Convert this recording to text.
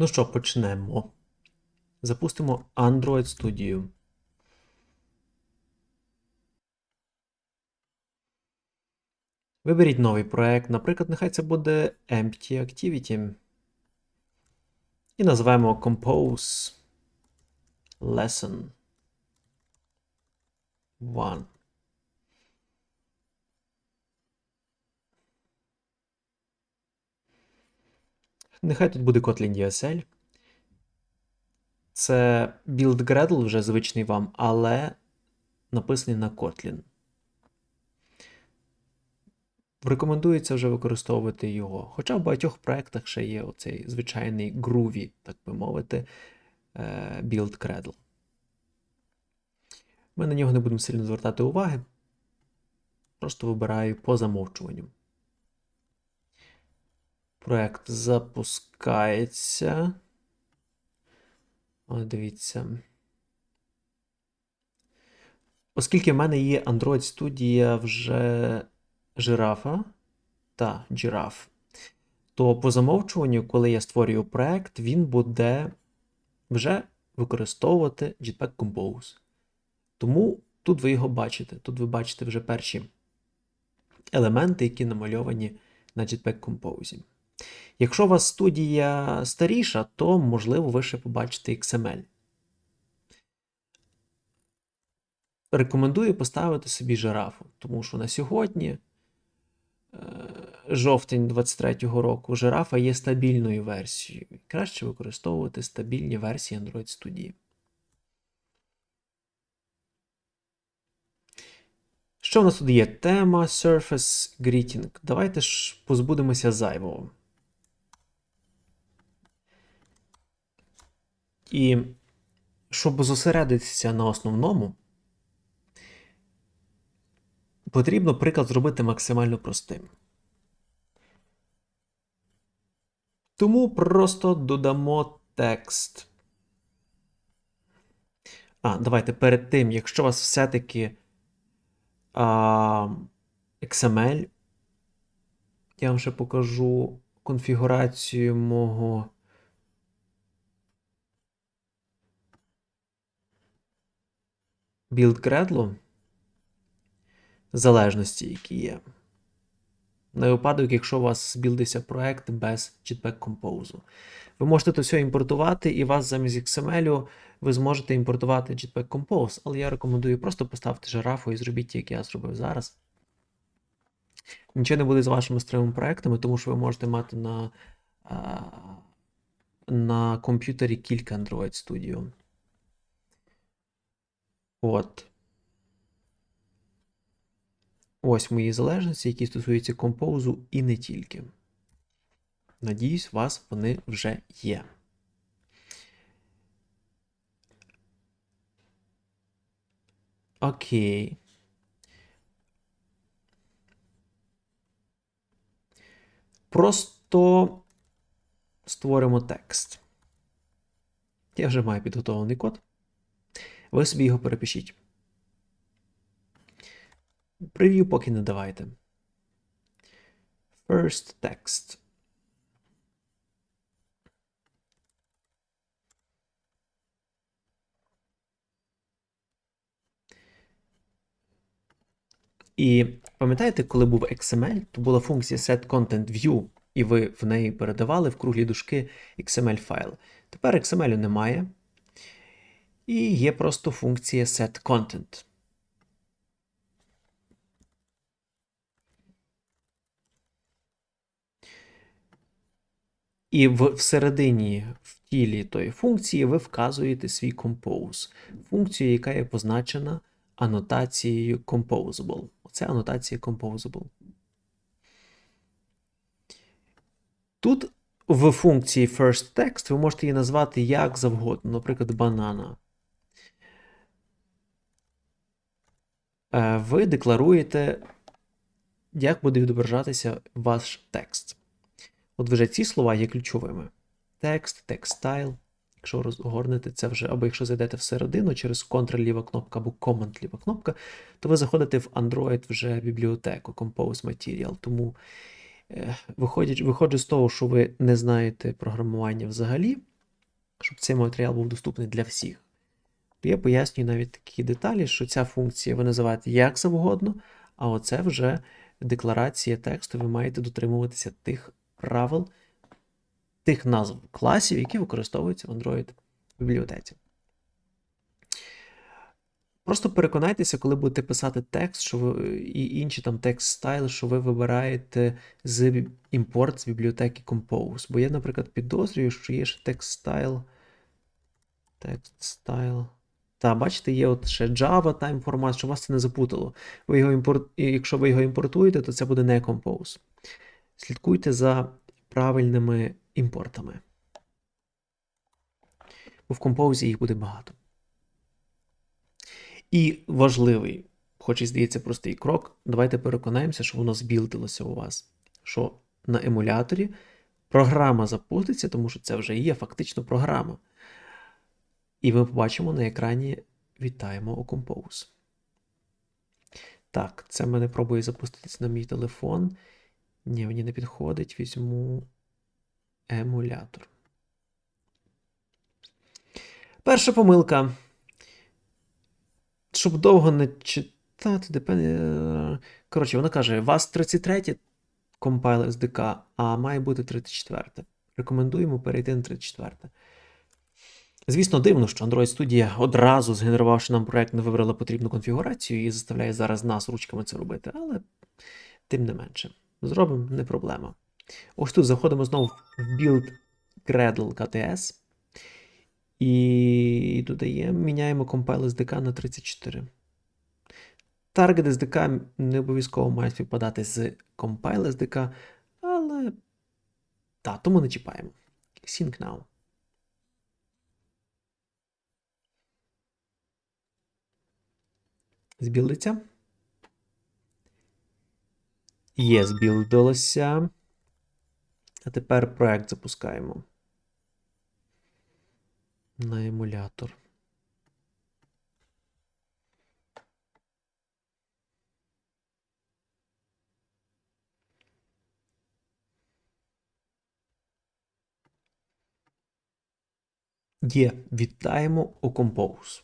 Ну що, почнемо. Запустимо Android Studio. Виберіть новий проект. Наприклад, нехай це буде Empty Activity. І назвемо Compose Lesson 1. Нехай тут буде Kotlin DSL. Це build Gradle вже звичний вам, але написаний на Kotlin. Рекомендується вже використовувати його. Хоча в багатьох проєктах ще є оцей звичайний groovy, так би мовити, е, build Gradle. Ми на нього не будемо сильно звертати уваги. Просто вибираю по замовчуванню. Проект запускається. О, дивіться. Оскільки в мене є Android студія вже жирафа та Giraffe, то по замовчуванню, коли я створюю проект, він буде вже використовувати Jetpack Compose. Тому тут ви його бачите. Тут ви бачите вже перші елементи, які намальовані на Jetpack Compose. Якщо у вас студія старіша, то можливо ви ще побачите XML. Рекомендую поставити собі жирафу, тому що на сьогодні, е, жовтень 23-го року, жирафа є стабільною версією. Краще використовувати стабільні версії Android Studio. Що в нас тут є? Тема Surface Greeting. Давайте ж позбудемося зайвого. І щоб зосередитися на основному, потрібно приклад зробити максимально простим. Тому просто додамо текст. А, давайте перед тим, якщо у вас все-таки а, XML, я вам ще покажу конфігурацію мого. Gradle, залежності, які є. На випадок, якщо у вас збілдився проект без Jetpack Compose. Ви можете то все імпортувати, і вас замість XML ви зможете імпортувати Jetpack Compose, але я рекомендую просто поставити жирафу і зробіть, як я зробив зараз. Нічого не буде з вашими строєвими проектами, тому що ви можете мати на, на комп'ютері кілька Android Studio. От. Ось мої залежності, які стосуються композу і не тільки. Надіюсь, у вас вони вже є. Окей. Просто створимо текст. Я вже маю підготовлений код. Ви собі його перепишіть. Прев'ю поки не давайте. First text. І пам'ятаєте, коли був XML, то була функція setContentView, і ви в неї передавали в круглі дужки XML файл. Тепер XML немає. І є просто функція setContent. І всередині в тілі тої функції ви вказуєте свій compose, функцію, яка є позначена анотацією composable. Оце анотація composable. Тут в функції firstText ви можете її назвати як завгодно, наприклад, банана. Ви декларуєте, як буде відображатися ваш текст. От вже ці слова є ключовими. Текст, текстайл. Якщо розгорнете це вже, або якщо зайдете всередину через Ctrl-ліва кнопка або Command-ліва кнопка, то ви заходите в Android вже бібліотеку Compose Material. Тому е, виходять, виходжу з того, що ви не знаєте програмування взагалі, щоб цей матеріал був доступний для всіх. Я пояснюю навіть такі деталі, що ця функція ви називаєте як завгодно, а оце вже декларація тексту, ви маєте дотримуватися тих правил, тих назв класів, які використовуються в Android бібліотеці. Просто переконайтеся, коли будете писати текст, що ви, і інші там текст стайл, що ви вибираєте з імпорт з бібліотеки Compose. Бо я, наприклад, підозрюю, що є ще текст стайл. Текст стайл. Та, бачите, є от ще Java time формат, щоб вас це не запутало. Ви його імпорт... Якщо ви його імпортуєте, то це буде не Compose. Слідкуйте за правильними імпортами. Бо в Compose їх буде багато. І важливий, хоч і здається простий крок, давайте переконаємося, що воно збілдилося у вас. Що на емуляторі програма запуститься, тому що це вже є фактично програма. І ми побачимо на екрані Вітаємо у Compose. Так, це мене пробує запуститися на мій телефон. Ні, мені не підходить. Візьму емулятор. Перша помилка. Щоб довго не читати, депен- Коротше, вона каже: у вас 33 компайл SDK, а має бути 34. Рекомендуємо перейти на 34. Звісно, дивно, що Android Studio одразу, згенерувавши нам проект, не вибрала потрібну конфігурацію і заставляє зараз нас ручками це робити, але тим не менше. Зробимо не проблема. Ось тут заходимо знову в build Gradle KTS і додаємо, міняємо compile SDK на 34. Target SDK не обов'язково має співпадати з compile SDK, але та, тому не чіпаємо. Sync now. Збілдиться. Є, збілдилося. А тепер проект запускаємо. На емулятор. Є, вітаємо у Compose.